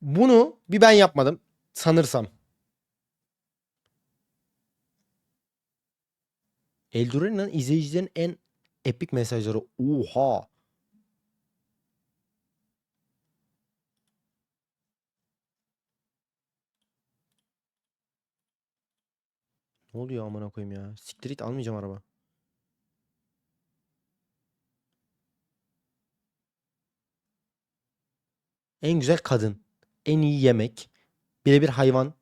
Bunu bir ben yapmadım sanırsam. Eldurina'nın izleyicilerin en epik mesajları. Oha. Ne oluyor amına koyayım ya? Siktir almayacağım araba. En güzel kadın. En iyi yemek. Birebir hayvan.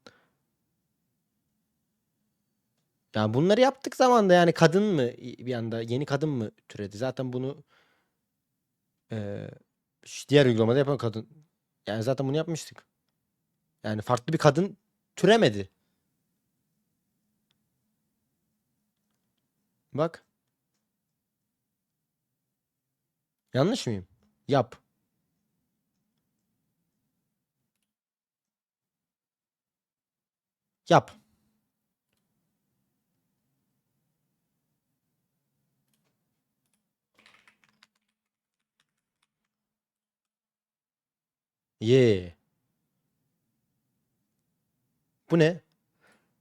Ya bunları yaptık zamanda yani kadın mı bir anda yeni kadın mı türedi? Zaten bunu şu diğer uygulamada yapan kadın. Yani zaten bunu yapmıştık. Yani farklı bir kadın türemedi. Bak. Yanlış mıyım? Yap. Yap. Ye. Bu ne?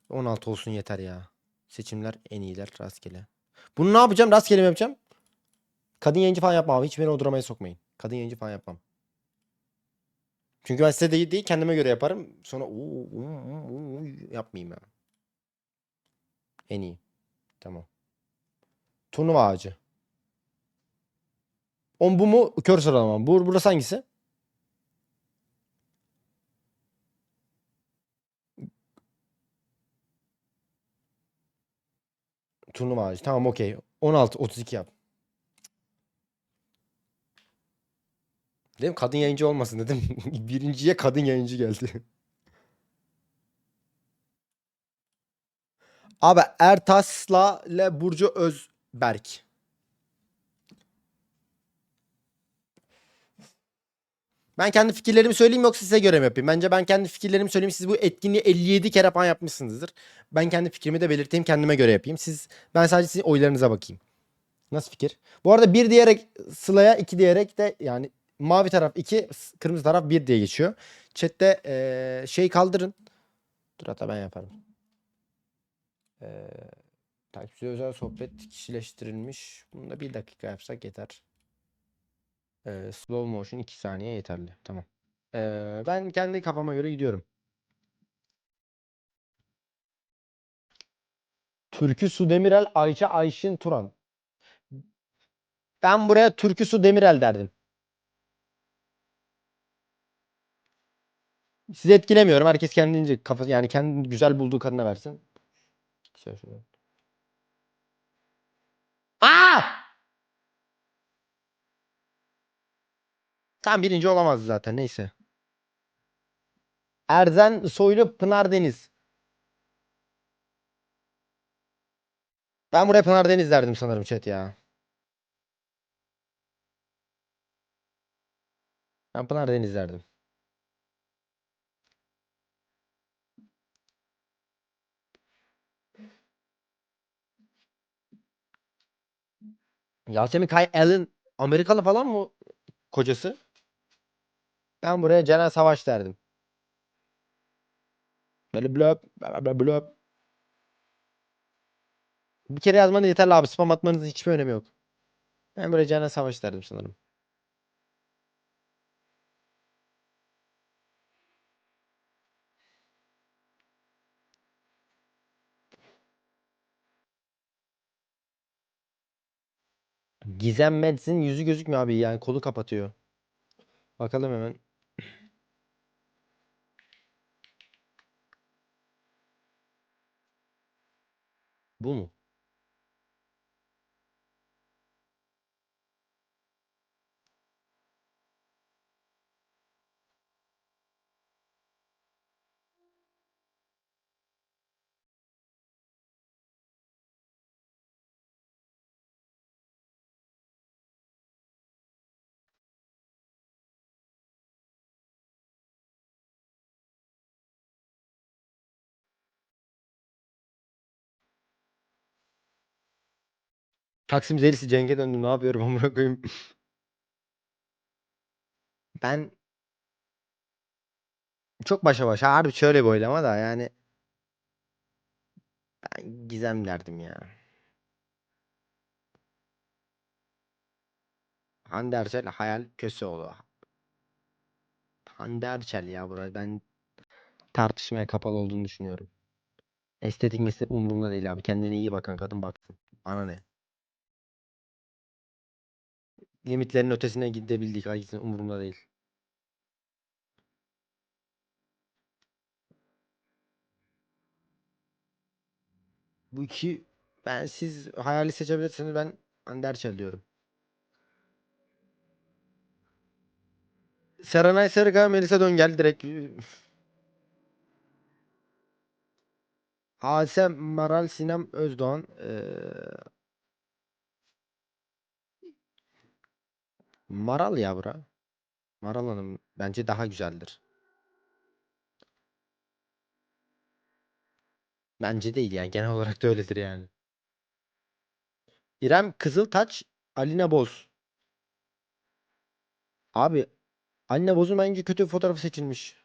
16 olsun yeter ya. Seçimler en iyiler rastgele. Bunu ne yapacağım? Rastgele mi yapacağım? Kadın yayıncı falan yapmam abi. Hiç beni o dramaya sokmayın. Kadın yayıncı falan yapmam. Çünkü ben size değil, değil kendime göre yaparım. Sonra "Oo, oo, oo, oo," yapmayayım ya. En iyi. Tamam. Turnuva ağacı. On bu mu? Kör sıralama. Bu, burası hangisi? Turnuva ağacı. Tamam okey. 16, 32 yap. Dedim kadın yayıncı olmasın dedim. Birinciye kadın yayıncı geldi. Abi Ertas'la ile Burcu Özberk. Ben kendi fikirlerimi söyleyeyim yoksa size göre mi yapayım? Bence ben kendi fikirlerimi söyleyeyim. Siz bu etkinliği 57 kere falan yapmışsınızdır. Ben kendi fikrimi de belirteyim. Kendime göre yapayım. Siz ben sadece sizin oylarınıza bakayım. Nasıl fikir? Bu arada bir diyerek Sıla'ya iki diyerek de yani mavi taraf 2, kırmızı taraf 1 diye geçiyor. Chat'te eee, şey kaldırın. Dur hatta ben yaparım. Eee takipçi özel sohbet kişileştirilmiş. Bunu da bir dakika yapsak yeter. Eee, slow motion 2 saniye yeterli. Tamam. Eee, ben kendi kafama göre gidiyorum. Türkü Su Demirel, Ayça Ayşin Turan. Ben buraya Türkü Su Demirel derdim. Sizi etkilemiyorum. Herkes kendince kafa yani kendi güzel bulduğu kadına versin. Şöyle. Aa! Tam birinci olamaz zaten neyse. Erzen Soylu Pınar Deniz. Ben buraya Pınar Deniz derdim sanırım chat ya. Ben Pınar Deniz derdim. Yasemin Kay Allen Amerikalı falan mı kocası? Ben buraya Ceren Savaş derdim. Böyle blöp blöp. Bir kere yazmanız yeterli abi. Spam atmanızın hiçbir önemi yok. Ben böyle Ceren Savaş derdim sanırım. Gizem Meds'in yüzü gözükmüyor abi. Yani kolu kapatıyor. Bakalım hemen. Bu mu? Taksim Zelisi Cenk'e döndüm. Ne yapıyorum amına koyayım. Ben Çok başa başa. Harbi şöyle bir oylama da yani. Ben Gizem derdim ya. Hande Erçel Hayal Köseoğlu. Hande Erçel ya buraya ben tartışmaya kapalı olduğunu düşünüyorum. Estetik meslek umurumda değil abi. Kendine iyi bakan kadın baksın. Bana ne? Limitlerin ötesine gidebildik. Ay umurumda değil. Bu iki ben siz hayali seçebilirsiniz ben Hande Erçel diyorum. Serenay Sarıkaya, Melisa Döngel direkt Hadise Maral Sinem Özdoğan eee, Maral ya bura. Maral Hanım bence daha güzeldir. Bence değil yani genel olarak da öyledir yani. İrem Kızıltaç, Alina Boz. Abi Alina Boz'un bence kötü bir fotoğrafı seçilmiş.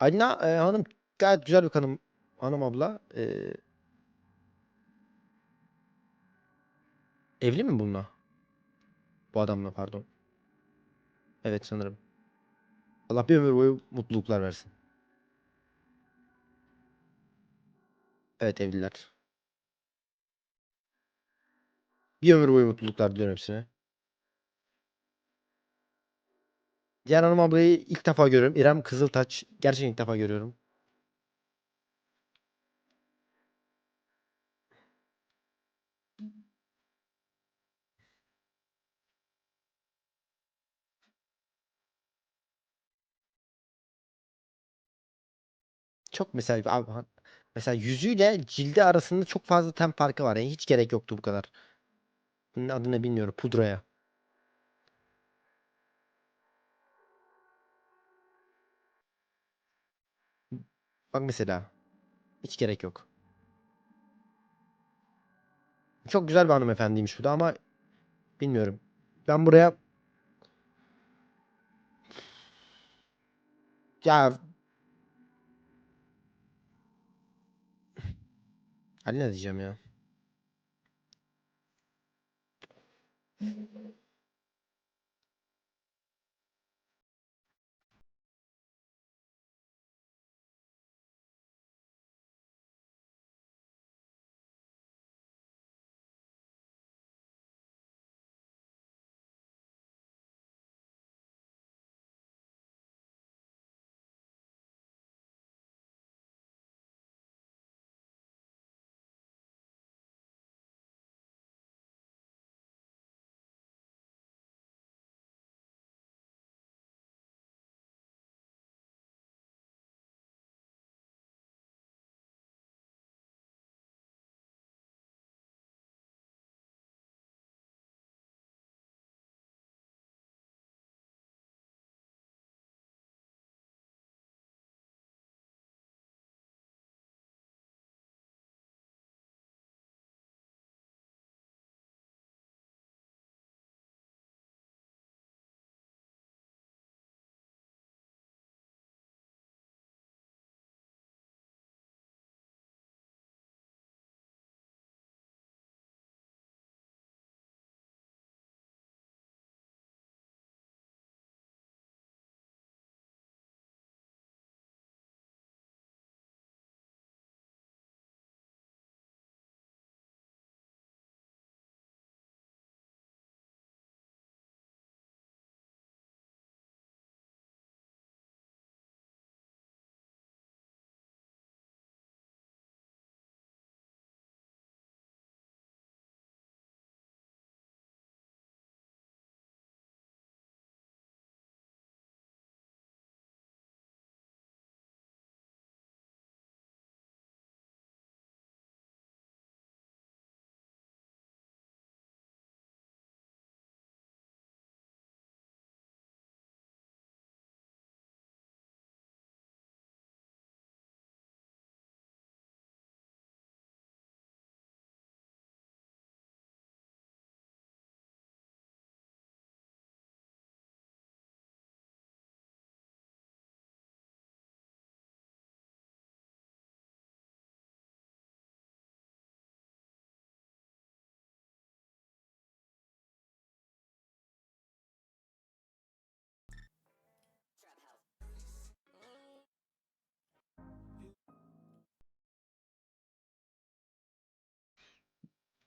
Alina e, hanım gayet güzel bir hanım hanım abla. E, evli mi bununla? Bu adamla pardon. Evet sanırım. Allah bir ömür boyu mutluluklar versin. Evet evliler. Bir ömür boyu mutluluklar diliyorum hepsine. Diğer hanım ablayı ilk defa görüyorum. İrem Kızıltaç. Gerçekten ilk defa görüyorum. Çok mesela abi mesela yüzüyle cildi arasında çok fazla ten farkı var. Yani hiç gerek yoktu bu kadar. Bunun adını bilmiyorum. Pudraya. Bak mesela. Hiç gerek yok. Çok güzel bir hanımefendiymiş bu da ama bilmiyorum. Ben buraya ya Ali ne diyeceğim ya?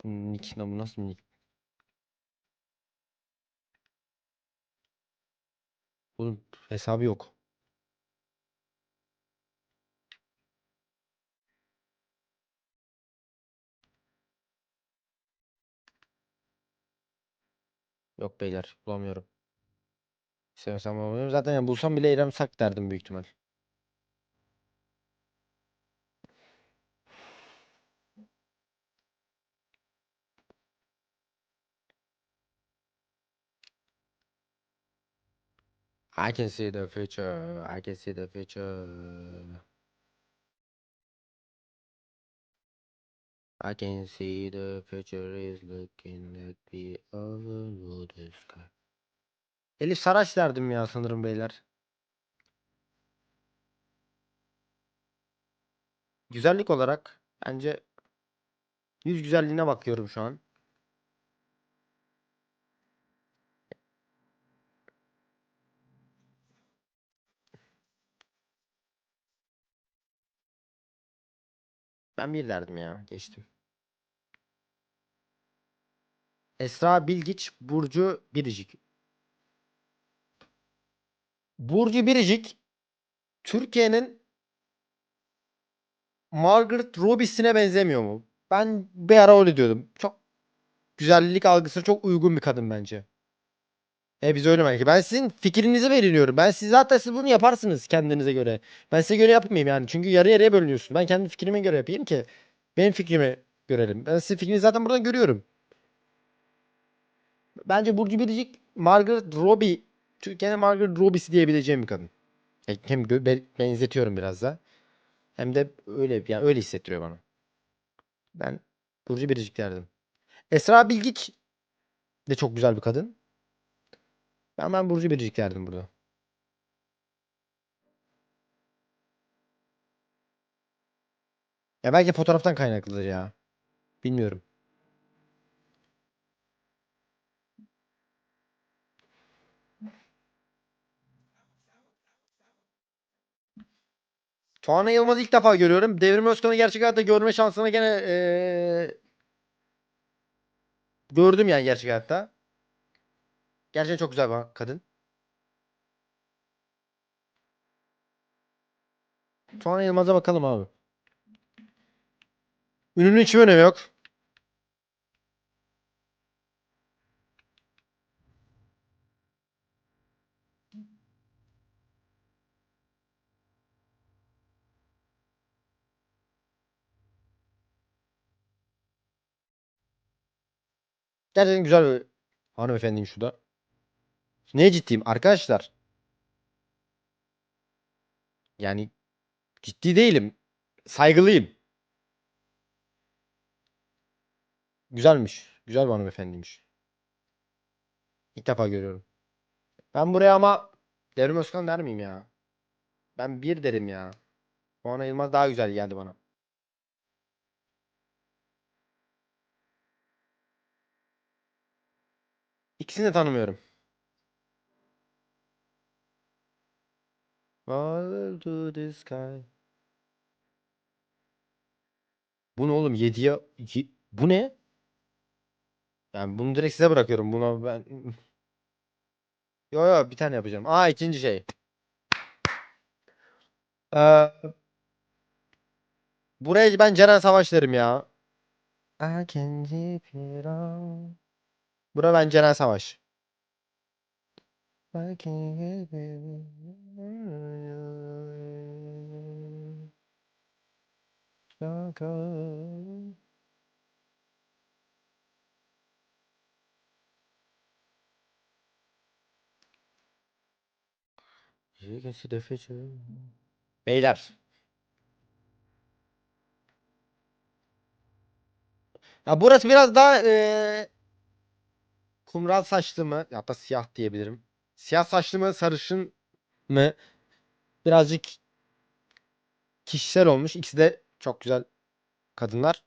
Nick bu nasıl nick? Bunun hesabı yok. Yok beyler bulamıyorum. İstemesem bulamıyorum. Zaten yani bulsam bile İrem Sak derdim büyük ihtimal. I can see the future. I can see the future. I can see the future is looking at the the sky. Elif Saraç derdim ya sanırım beyler. Güzellik olarak bence yüz güzelliğine bakıyorum şu an. Ben bir derdim ya. Geçtim. Esra Bilgiç, Burcu Biricik. Burcu Biricik Türkiye'nin Margaret Robbie'sine benzemiyor mu? Ben bir ara öyle diyordum. Çok güzellik algısına çok uygun bir kadın bence. E biz öyle belki. Ben sizin fikrinizi veriyorum. Ben siz zaten siz bunu yaparsınız kendinize göre. Ben size göre yapmayayım yani. Çünkü yarı yarıya bölünüyorsun. Ben kendi fikrime göre yapayım ki benim fikrimi görelim. Ben sizin fikrinizi zaten buradan görüyorum. Bence Burcu Biricik Margaret Robbie Türkiye'nin Margaret Robbie'si diyebileceğim bir kadın. E, Hem benzetiyorum biraz da. Hem de öyle yani öyle hissettiriyor bana. Ben Burcu Biricik derdim. Esra Bilgiç de çok güzel bir kadın. Ben ben Burcu Biricik derdim burada. Ya belki fotoğraftan kaynaklıdır ya. Bilmiyorum. Tuana Yılmaz'ı ilk defa görüyorum. Devrim Özkan'ı gerçek hayatta görme şansını gene eee, gördüm yani gerçek hayatta. Gerçekten çok güzel bir kadın. Tuana Yılmaz'a bakalım abi. Ününün hiçbir önemi yok. Gerçekten güzel bir hanımefendiyim şu. Neye ciddiyim arkadaşlar? Yani ciddi değilim. Saygılıyım. Güzelmiş. Güzel bir hanımefendiymiş. İlk defa görüyorum. Ben buraya ama Devrim Özkan der miyim ya? Ben bir derim ya. Tuana Yılmaz daha güzel geldi bana. İkisini de tanımıyorum. Fall to the sky. Bu ne oğlum? 7'ye iki- Bu ne? Ben bunu direkt size bırakıyorum. Buna ben Yo yo bir tane yapacağım. Aa ikinci şey. Ee, buraya ben Ceren Savaş derim ya. I can keep it on. Bura ben Ceren Savaş. I can keep it on. See the future. Beyler. Ya burası biraz daha eee kumral saçlı mı? Hatta siyah diyebilirim. Siyah saçlı mı, sarışın mı? Birazcık kişisel olmuş. İkisi de çok güzel kadınlar.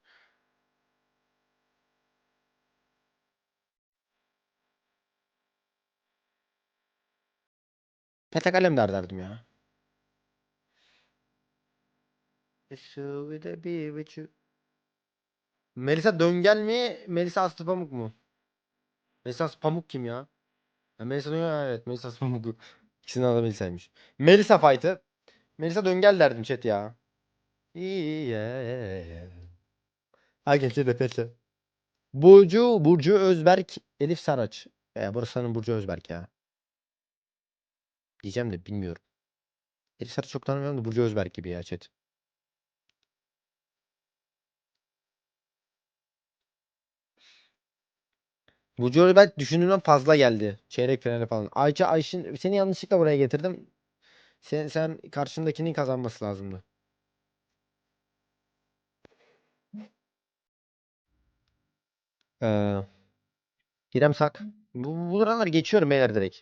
Pete Kalemdar derdim ya. Melisa Döngel mi? Melisa Aslı Pamuk mu? Melisa Aslı Pamuk kim ya? Ha, Melisa Döngel evet. Melisa Aslı Pamuk. İkisinin adı Melisa'ymış. Melisa fight'ı. Melisa Döngel derdim chat ya. İyi. Herkese repete. Burcu, Burcu Özberk, Elif Saraç. Burası sanırım Burcu Özberk ya. Diyeceğim de bilmiyorum. Elif Saraç çok tanımıyorum da Burcu Özberk gibi ya chat. Burcu Özberk düşündüğümden fazla geldi. Çeyrek finale falan. Ayça Ayşin seni yanlışlıkla buraya getirdim. Sen, sen karşındakinin kazanması lazımdı. Ee, İrem Sak. Bu, bu buralar geçiyorum beyler direkt.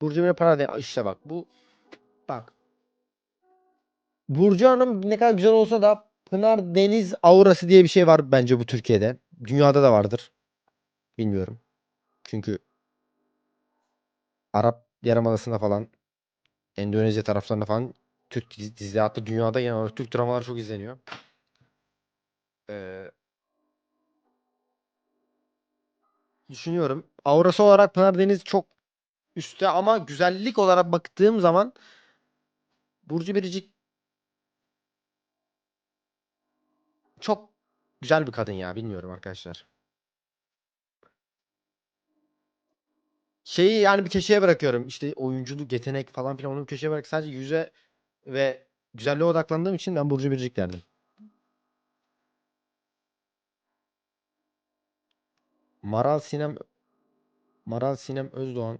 Burcu bir para de işte bak bu bak. Burcu Hanım ne kadar güzel olsa da Pınar Deniz aurası diye bir şey var bence bu Türkiye'de. Dünyada da vardır. Bilmiyorum. Çünkü Arap Yarımadası'nda falan Endonezya taraflarında falan Türk dizi, dizi hatta dünyada genel olarak Türk dramaları çok izleniyor. Ee, düşünüyorum. Aurası olarak Pınar Deniz çok üstte ama güzellik olarak baktığım zaman Burcu Biricik çok güzel bir kadın ya bilmiyorum arkadaşlar. Şeyi yani bir köşeye bırakıyorum. İşte oyunculuk, yetenek falan filan onu bir köşeye bırak. Sadece yüze ve güzelliğe odaklandığım için ben Burcu Biricik derdim. Maral Sinem Maral Sinem Özdoğan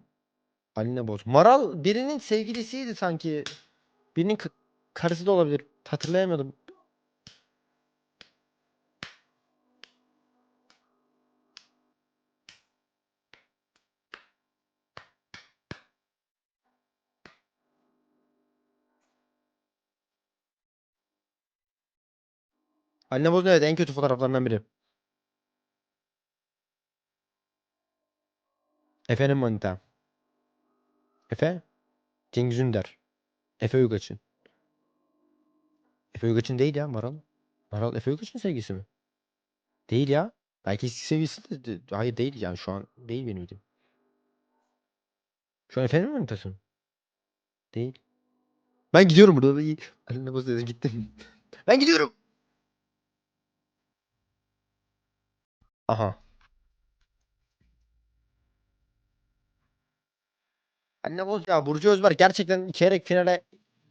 Aline Boz. Maral birinin sevgilisiydi sanki. Birinin karısı da olabilir. Hatırlayamadım. Aline Boz'un evet en kötü fotoğraflarından biri. Efe'nin manita. Efe? Cengiz Ünder. Efe Uygaç'ın. Efe Uygaç'ın değil ya Maral. Maral Efe Uygaç'ın sevgilisi mi? Değil ya. Belki eski sevgilisi de, de- hayır değil yani şu an değil benim bildiğim. Şu an Efe'nin manitası mı? Değil. Ben gidiyorum burada. Aline Boz dedim gittim. ben gidiyorum. Aha. Anne Boz ya Burcu Özberk gerçekten çeyrek finale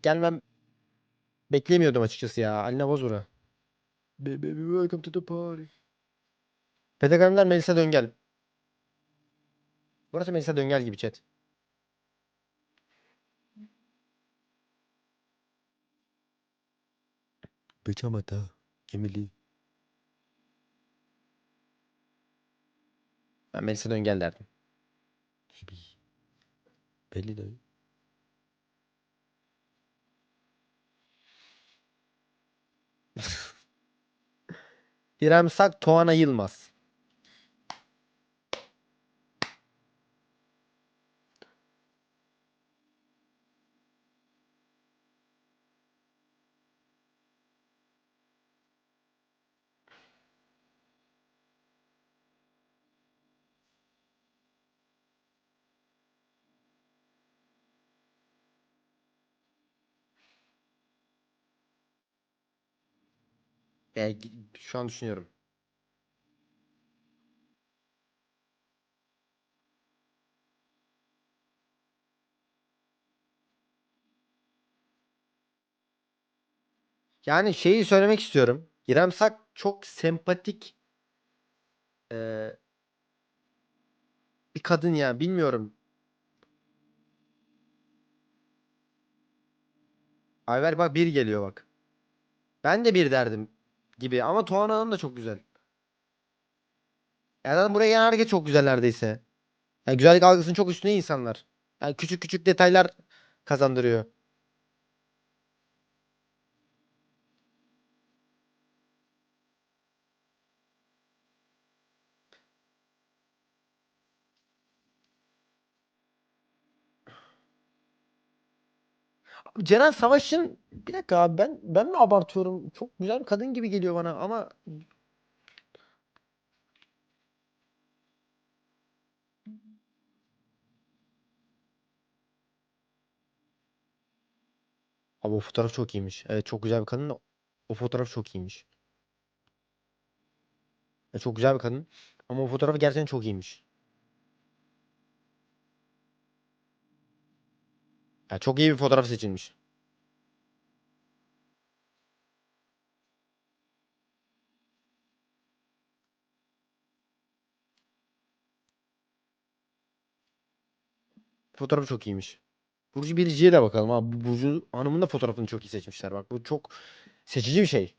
gelmem beklemiyordum açıkçası ya. Anne Boz bura. Baby welcome to the party. Pedagoglar Melisa Döngel. Burası Melisa Döngel gibi chat. Bıçamata. Emily. Ben Melisa Döngel derdim. Belli değil. İrem Sak, Tuana Yılmaz. E, gi- şu an düşünüyorum. Yani şeyi söylemek istiyorum. İrem Sak çok sempatik eee, bir kadın ya. Bilmiyorum. Ayver bak bir geliyor bak. Ben de bir derdim gibi ama Tuğan Hanım da çok güzel. Yani buraya gelen herkes çok güzel. Yani güzellik algısının çok üstüne insanlar. Yani küçük küçük detaylar kazandırıyor. Ceren Savaş'ın Bir dakika abi ben ben mi abartıyorum? Çok güzel bir kadın gibi geliyor bana ama Abi o fotoğraf çok iyiymiş. Evet çok güzel bir kadın. da O fotoğraf çok iyiymiş. E, çok güzel bir kadın. Ama o fotoğraf gerçekten çok iyiymiş. Ya çok iyi bir fotoğraf seçilmiş. Fotoğraf çok iyiymiş. Burcu Biricik'e de bakalım abi. Burcu Hanım'ın da fotoğrafını çok iyi seçmişler. Bak bu çok seçici bir şey.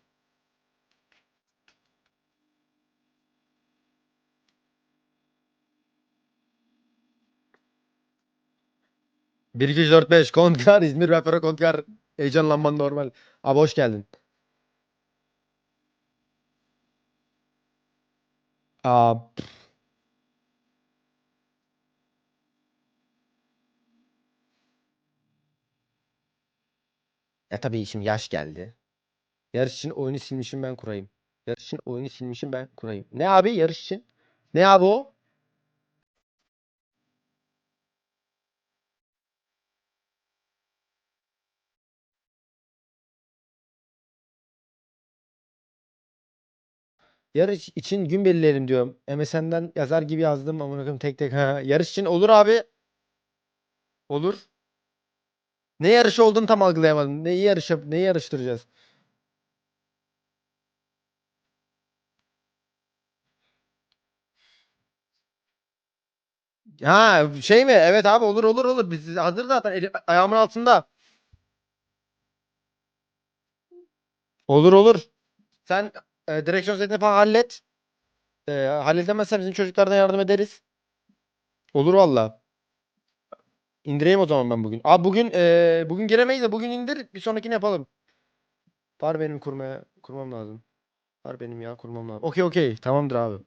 Bir 2 3 4 5 Kontkar İzmir Rapero Kontkar heyecanlanman normal. Abi hoş geldin. Aa, ya tabii şimdi yaş geldi. Yarış için oyunu silmişim ben kurayım. Yarış için oyunu silmişim ben kurayım. Ne abi yarış için? Ne abi o? Yarış için gün belirleyelim diyorum. MSN'den yazar gibi yazdım ama bakayım tek tek. Yarış için olur abi. Olur. Ne yarışı olduğunu tam algılayamadım. Neyi yarış neyi yarıştıracağız? Ha şey mi? Evet abi olur olur olur. Biz hazır zaten. Elim, ayağımın altında. Olur olur. Sen e, direksiyon setini falan hallet. E, halledemezsen bizim çocuklardan yardım ederiz. Olur valla. İndireyim o zaman ben bugün. Abi bugün e, bugün giremeyiz de bugün indir. Bir sonrakini yapalım. Var benim kurmaya kurmam lazım. Var benim ya kurmam lazım. Okey okey. Tamamdır abi.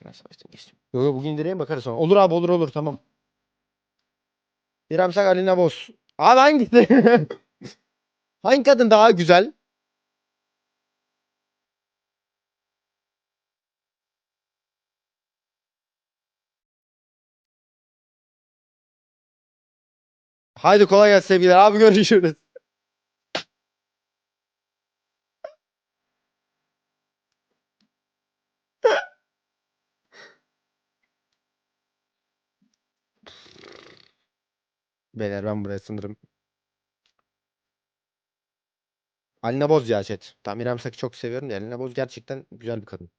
Biraz savaştan geçtim. Yok yok bugün indireyim bakarız sonra. Olur abi olur olur tamam. İrem Sak Alina Boz. Abi hangisi? Hangi kadın daha güzel? Haydi kolay gelsin sevgiler. Abi görüşürüz. Beyler ben buraya sınırım. Alina Boz ya chat. Tamam İrem Sak'ı çok seviyorum da Alina Boz gerçekten güzel bir kadın.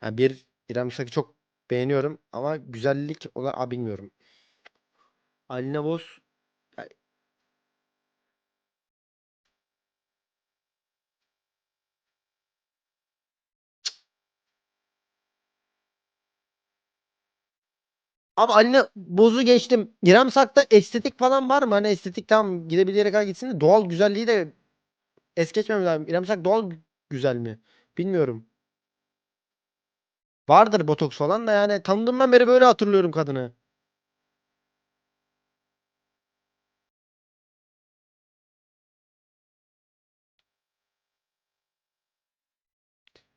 Ha, bir İrem Sak'ı çok beğeniyorum ama güzellik olarak Aa, bilmiyorum. Alina Boz Ama Alina Boz'u geçtim. İrem Sak'ta estetik falan var mı? Hani estetik tam gidebildiği yere kadar gitsin de doğal güzelliği de es geçmem lazım. İrem Sak doğal güzel mi? Bilmiyorum. Vardır botoks falan da yani tanıdığımdan beri böyle hatırlıyorum kadını.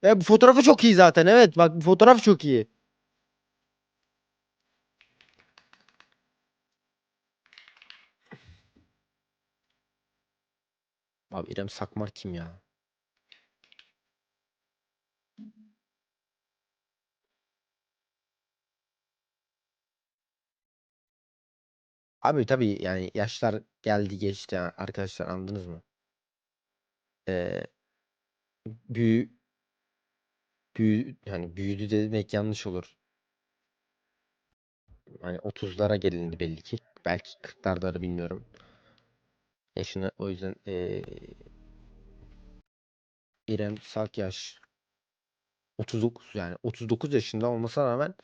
E, bu fotoğrafı çok iyi zaten. Evet bak bu fotoğraf çok iyi. Abi İrem Sakmar kim ya? Abi tabii yani yaşlar geldi geçti arkadaşlar anladınız mı? Ee, büyü büyü yani büyüdü demek yanlış olur. Hani 30'lara gelindi belli ki. Belki 40'larda da bilmiyorum. Yaşını o yüzden ee, İrem Sakyaş 39 yani 39 yaşında olmasına rağmen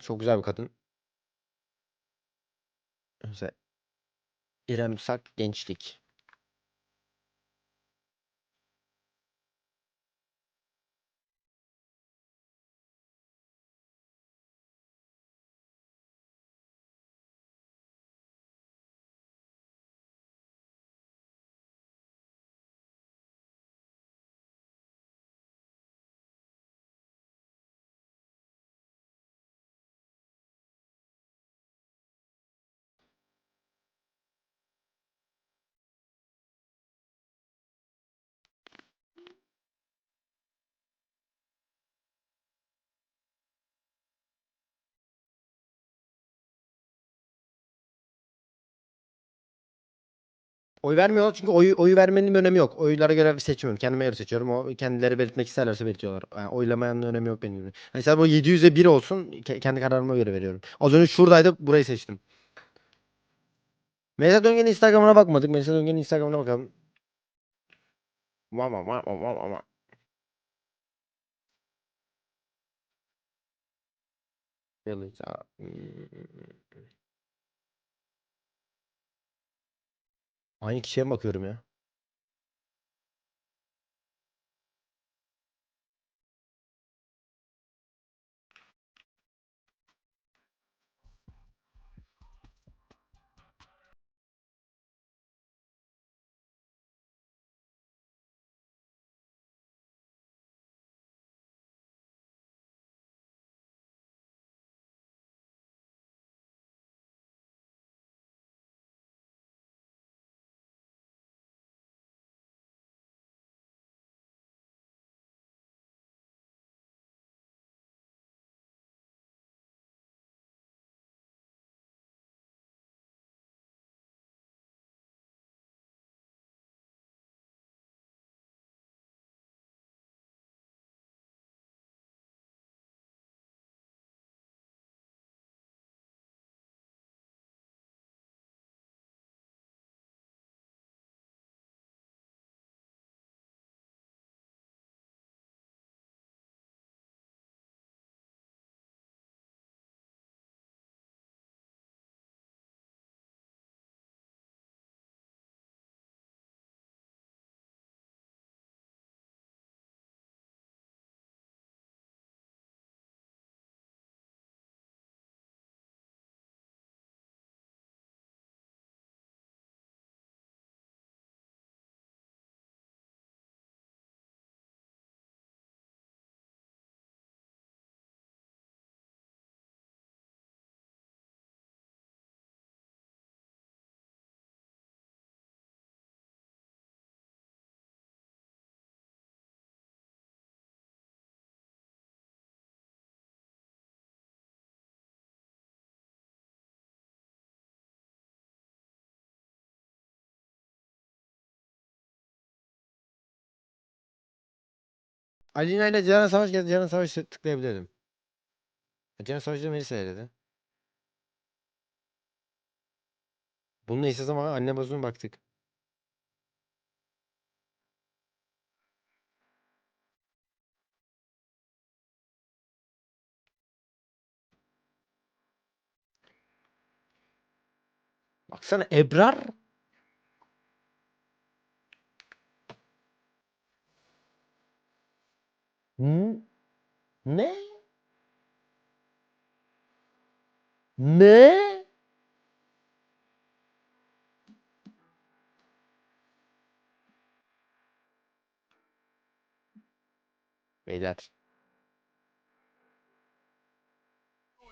çok güzel bir kadın. Mesela İrem Sak gençlik. Oy vermiyorlar çünkü oy, oyu vermenin bir önemi yok. Oylara göre seçmiyorum. Kendime göre seçiyorum. O kendileri belirtmek isterlerse belirtiyorlar. Yani oylamayanın önemi yok benim. Mesela bu 700'e 1 olsun ke- kendi kararıma göre veriyorum. Az önce şuradaydı burayı seçtim. Melisa Döngen'in Instagram'ına bakmadık. Melisa Döngen'in Instagram'ına bakalım. Vama vama vama vama. Melisa. Aynı kişiye mi bakıyorum ya? Alina ile Ceren Savaş geldi. Ceren Savaş tıklayabilirdim. Ceren Savaş da Melisa dedi. Bununla istesem ama anne bozduğuna baktık. Baksana Ebrar. Hı? Ne? Ne? Beyler.